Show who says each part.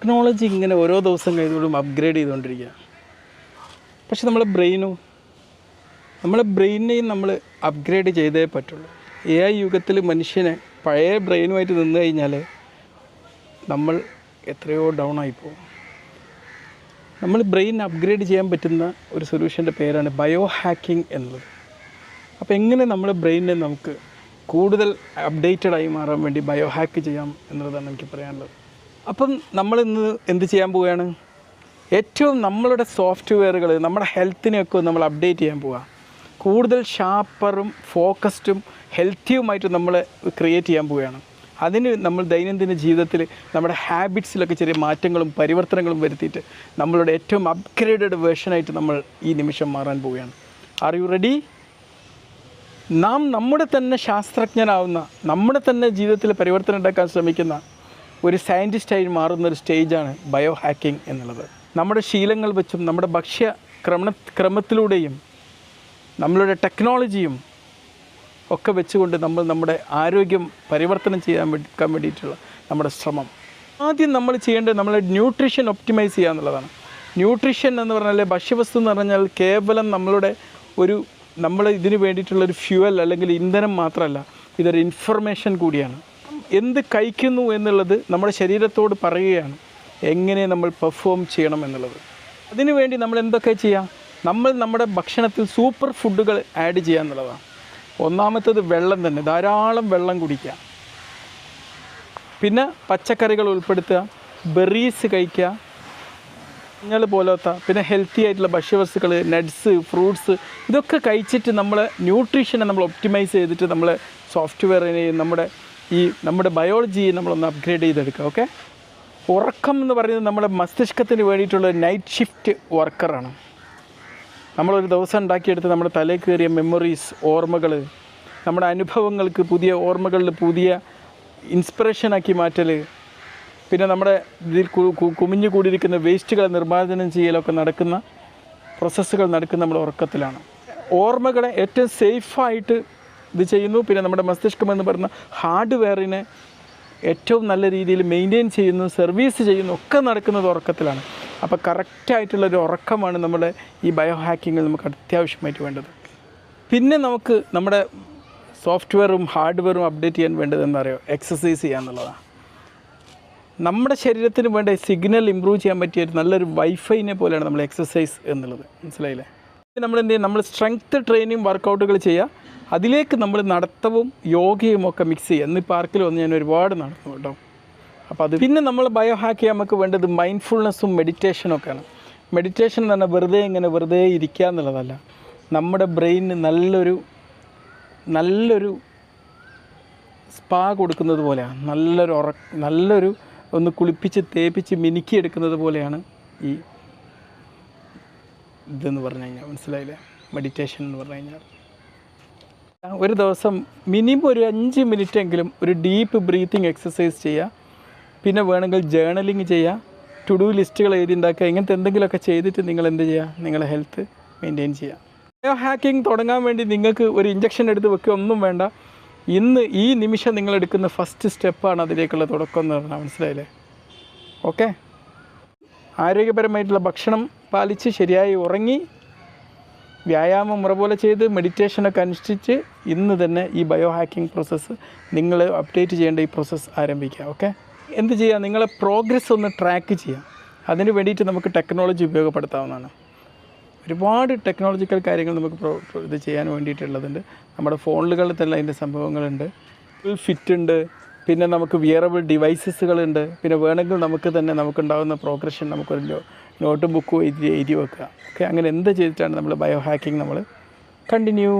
Speaker 1: Technology ഇങ്ങനെ ഓരോ ദിവസം കഴിയുമ്പോഴും അപ്ഗ്രേഡ് ചെയ്തുകൊണ്ടിരിക്കുക പക്ഷെ നമ്മുടെ ബ്രെയിനോ നമ്മുടെ ബ്രെയിനെയും നമ്മൾ അപ്ഗ്രേഡ് ചെയ്തേ പറ്റുള്ളൂ. എ ഐ യുഗത്തിൽ മനുഷ്യനെ പഴയ ബ്രെയിനുമായിട്ട് നിന്ന് കഴിഞ്ഞാൽ നമ്മൾ എത്രയോ ഡൗൺ ആയി പോകും. നമ്മൾ ബ്രെയിൻ അപ്ഗ്രേഡ് ചെയ്യാൻ പറ്റുന്ന ഒരു സൊല്യൂഷന്റെ പേരാണ് ബയോ ഹാക്കിംഗ് എന്നുള്ളത്. അപ്പോൾ എങ്ങനെ നമ്മുടെ ബ്രെയിനെ നമുക്ക് കൂടുതൽ അപ്ഡേറ്റഡായി മാറാൻ വേണ്ടി ബയോ ഹാക്ക് ചെയ്യാം എന്നുള്ളതാണ് എനിക്ക് പറയാനുള്ളത്. അപ്പം നമ്മൾ ഇന്ന് എന്ത് ചെയ്യാൻ പോവുകയാണ്? ഏറ്റവും നമ്മളുടെ സോഫ്റ്റ്വെയറുകൾ നമ്മുടെ ഹെൽത്തിനെയൊക്കെ നമ്മൾ അപ്ഡേറ്റ് ചെയ്യാൻ പോവുക. കൂടുതൽ ഷാർപ്പറും ഫോക്കസ്ഡും ഹെൽത്തിയുമായിട്ട് നമ്മൾ ക്രിയേറ്റ് ചെയ്യാൻ പോവുകയാണ്. അതിന് നമ്മൾ ദൈനംദിന ജീവിതത്തിൽ നമ്മുടെ ഹാബിറ്റ്സിലൊക്കെ ചെറിയ മാറ്റങ്ങളും പരിവർത്തനങ്ങളും വരുത്തിയിട്ട് നമ്മളുടെ ഏറ്റവും അപ്ഗ്രേഡഡ് വേർഷനായിട്ട് നമ്മൾ ഈ നിമിഷം മാറാൻ പോവുകയാണ്. ആർ യു റെഡി നാം നമ്മുടെ തന്നെ ശാസ്ത്രജ്ഞനാവുന്ന നമ്മുടെ തന്നെ ജീവിതത്തിൽ പരിവർത്തനം ഉണ്ടാക്കാൻ ശ്രമിക്കുന്ന ഒരു സയന്റിസ്റ്റായി മാറുന്ന ഒരു സ്റ്റേജാണ് ബയോ ഹാക്കിംഗ് എന്നുള്ളത്. നമ്മുടെ ശീലങ്ങൾ വെച്ചും നമ്മുടെ ഭക്ഷ്യ ക്രമ ക്രമത്തിലൂടെയും നമ്മളുടെ ടെക്നോളജിയും ഒക്കെ വെച്ചുകൊണ്ട് നമ്മൾ നമ്മുടെ ആരോഗ്യം പരിവർത്തനം ചെയ്യാൻ വേണ്ടിക്കാൻ വേണ്ടിയിട്ടുള്ള നമ്മുടെ ശ്രമം. ആദ്യം നമ്മൾ ചെയ്യേണ്ടത് നമ്മളെ ന്യൂട്രീഷൻ ഒപ്റ്റിമൈസ് ചെയ്യുക എന്നുള്ളതാണ്. ന്യൂട്രീഷൻ എന്ന് പറഞ്ഞാൽ ഭക്ഷ്യവസ്തു എന്ന് പറഞ്ഞാൽ കേവലം നമ്മളുടെ ഒരു നമ്മൾ ഇതിന് വേണ്ടിയിട്ടുള്ളൊരു ഫ്യൂവൽ അല്ലെങ്കിൽ ഇന്ധനം മാത്രമല്ല ഇതൊരു ഇൻഫർമേഷൻ കൂടിയാണ്. എന്ത് കഴിക്കുന്നു എന്നുള്ളത് നമ്മുടെ ശരീരത്തോട് പറയുകയാണ്. എങ്ങനെ നമ്മൾ പെർഫോം ചെയ്യണം എന്നുള്ളത്. അതിനുവേണ്ടി നമ്മൾ എന്തൊക്കെ ചെയ്യാം? നമ്മൾ നമ്മുടെ ഭക്ഷണത്തിൽ സൂപ്പർ ഫുഡുകൾ ആഡ് ചെയ്യുക എന്നുള്ളതാണ്. ഒന്നാമത്തത് വെള്ളം തന്നെ. ധാരാളം വെള്ളം കുടിക്കുക. പിന്നെ പച്ചക്കറികൾ ഉൾപ്പെടുത്തുക. ബെറീസ് കഴിക്കുക. മഞ്ഞൾ പോലത്തെ പിന്നെ ഹെൽത്തി ആയിട്ടുള്ള ഭക്ഷ്യവസ്തുക്കൾ നട്ട്സ് ഫ്രൂട്ട്സ് ഇതൊക്കെ കഴിച്ചിട്ട് നമ്മൾ ന്യൂട്രീഷനെ നമ്മൾ ഒപ്റ്റിമൈസ് ചെയ്തിട്ട് നമ്മൾ സോഫ്റ്റ്വെയറിനെയും നമ്മുടെ ഈ നമ്മുടെ ബയോളജിയെ നമ്മളൊന്ന് അപ്ഗ്രേഡ് ചെയ്തെടുക്കുക ഓക്കെ ഉറക്കം എന്ന് പറയുന്നത് നമ്മുടെ മസ്തിഷ്കത്തിന് വേണ്ടിയിട്ടുള്ള നൈറ്റ് ഷിഫ്റ്റ് വർക്കറാണ് നമ്മളൊരു ദിവസം ഉണ്ടാക്കിയെടുത്ത് നമ്മുടെ തലയിൽ കയറിയ മെമ്മറീസ് ഓർമ്മകൾ നമ്മുടെ അനുഭവങ്ങൾക്ക് പുതിയ ഓർമ്മകളിൽ പുതിയ ഇൻസ്പിറേഷനാക്കി മാറ്റൽ പിന്നെ നമ്മുടെ ഇതിൽ കുമിഞ്ഞു കൂടിയിരിക്കുന്ന വേസ്റ്റുകൾ നിർമ്മാർജനം ചെയ്യലൊക്കെ നടക്കുന്ന പ്രോസസ്സുകൾ നടക്കുന്ന നമ്മുടെ ഉറക്കത്തിലാണ്. ഓർമ്മകളെ ഏറ്റവും സേഫായിട്ട് ഇത് ചെയ്യുന്നു. പിന്നെ നമ്മുടെ മസ്തിഷ്കം എന്ന് പറയുന്ന ഹാർഡ്വെയറിനെ ഏറ്റവും നല്ല രീതിയിൽ മെയിന്റെയിൻ ചെയ്യുന്നു സർവീസ് ചെയ്യുന്നു ഒക്കെ നടക്കുന്നത് ഉറക്കത്തിലാണ്. അപ്പോൾ കറക്റ്റായിട്ടുള്ളൊരു ഉറക്കമാണ് നമ്മുടെ ഈ ബയോ ഹാക്കിങ്ങിൽ നമുക്ക് അത്യാവശ്യമായിട്ട് വേണ്ടത്. പിന്നെ നമുക്ക് നമ്മുടെ സോഫ്റ്റ്വെയറും ഹാർഡ്വെയറും അപ്ഡേറ്റ് ചെയ്യാൻ വേണ്ടത് എന്നറിയോ എക്സസൈസ് ചെയ്യുക എന്നുള്ളതാണ്. നമ്മുടെ ശരീരത്തിന് വേണ്ട സിഗ്നൽ ഇമ്പ്രൂവ് ചെയ്യാൻ പറ്റിയ ഒരു നല്ലൊരു വൈഫൈനെ പോലെയാണ് നമ്മൾ എക്സസൈസ് എന്നുള്ളത്. മനസ്സിലായില്ലേ? നമ്മൾ എന്ത് ചെയ്യും? നമ്മൾ സ്ട്രെങ്ത് ട്രെയിനിങ് വർക്കൗട്ടുകൾ ചെയ്യുക. അതിലേക്ക് നമ്മൾ നടത്തവും യോഗയും ഒക്കെ മിക്സ് ചെയ്യുക. ഇന്ന് പാർക്കിൽ വന്ന് ഞാൻ ഒരുപാട് നടന്നു കേട്ടോ. അപ്പോൾ അത് പിന്നെ നമ്മൾ ബയോ ഹാക്ക് ചെയ്യാൻ നമുക്ക് വേണ്ടത് മൈൻഡ്ഫുൾനെസ്സും മെഡിറ്റേഷനും ഒക്കെയാണ്. മെഡിറ്റേഷൻ എന്ന് പറഞ്ഞാൽ വെറുതെ ഇങ്ങനെ വെറുതെ ഇരിക്കുക എന്നുള്ളതല്ല. നമ്മുടെ ബ്രെയിനിന് നല്ലൊരു നല്ലൊരു സ്പാ കൊടുക്കുന്നത് പോലെയാണ്. നല്ലൊരു ഉറ നല്ലൊരു ഒന്ന് കുളിപ്പിച്ച് തേപ്പിച്ച് മിനുക്കി എടുക്കുന്നത് പോലെയാണ് ഈ ഇതെന്ന് പറഞ്ഞു കഴിഞ്ഞാൽ. മനസ്സിലായില്ലേ? മെഡിറ്റേഷൻ എന്ന് പറഞ്ഞു കഴിഞ്ഞാൽ. ഒരു ദിവസം മിനിമം ഒരു അഞ്ച് മിനിറ്റ് എങ്കിലും ഒരു ഡീപ്പ് ബ്രീത്തിങ് എക്സസൈസ് ചെയ്യുക പിന്നെ വേണമെങ്കിൽ ജേണലിങ് ചെയ്യുക ടു ഡു ലിസ്റ്റുകൾ എഴുതി ഉണ്ടാക്കുക. ഇങ്ങനത്തെ എന്തെങ്കിലുമൊക്കെ ചെയ്തിട്ട് നിങ്ങൾ എന്ത് ചെയ്യുക നിങ്ങളുടെ ഹെൽത്ത് മെയിന്റെയിൻ ചെയ്യുക ബയോ ഹാക്കിംഗ് തുടങ്ങാൻ വേണ്ടി നിങ്ങൾക്ക് ഒരു ഇഞ്ചക്ഷൻ എടുത്ത് വെക്കുക. ഒന്നും വേണ്ട. ഇന്ന് ഈ നിമിഷം നിങ്ങൾ എടുക്കുന്ന ഫസ്റ്റ് സ്റ്റെപ്പാണ് അതിലേക്കുള്ള തുടക്കം എന്ന് പറഞ്ഞാൽ മനസ്സിലായില്ലേ? ഓക്കെ ആരോഗ്യപരമായിട്ടുള്ള ഭക്ഷണം പാലിച്ച് ശരിയായി ഉറങ്ങി വ്യായാമം മുറ പോലെ ചെയ്ത് മെഡിറ്റേഷനൊക്കെ അനുഷ്ഠിച്ച് ഇന്ന് തന്നെ ഈ ബയോ ഹാക്കിംഗ് പ്രോസസ്സ് നിങ്ങൾ അപ്ഡേറ്റ് ചെയ്യേണ്ട ഈ പ്രോസസ്സ് ആരംഭിക്കുക ഓക്കെ എന്ത് ചെയ്യുക നിങ്ങളെ പ്രോഗ്രസ് ഒന്ന് ട്രാക്ക് ചെയ്യാം. അതിന് വേണ്ടിയിട്ട് നമുക്ക് ടെക്നോളജി ഉപയോഗപ്പെടുത്താവുന്നതാണ്. ഒരുപാട് ടെക്നോളജിക്കൽ കാര്യങ്ങൾ നമുക്ക് പ്രോ ഇത് ചെയ്യാൻ വേണ്ടിയിട്ടുള്ളതുണ്ട്. നമ്മുടെ ഫോണുകളിൽ തന്നെ അതിന്റെ സംഭവങ്ങളുണ്ട്. ഫിറ്റ് ഉണ്ട്. പിന്നെ നമുക്ക് വിയറബിൾ ഡിവൈസസുകളുണ്ട് പിന്നെ വേണമെങ്കിൽ നമുക്ക് തന്നെ നമുക്കുണ്ടാകുന്ന പ്രോഗ്രഷൻ നമുക്കൊരു നോട്ട് ബുക്ക് എഴുതി എഴുതി വെക്കുക. ഓക്കെ അങ്ങനെ എന്ത് ചെയ്തിട്ടാണ് നമ്മൾ ബയോ ഹാക്കിംഗ് നമ്മൾ കണ്ടിന്യൂ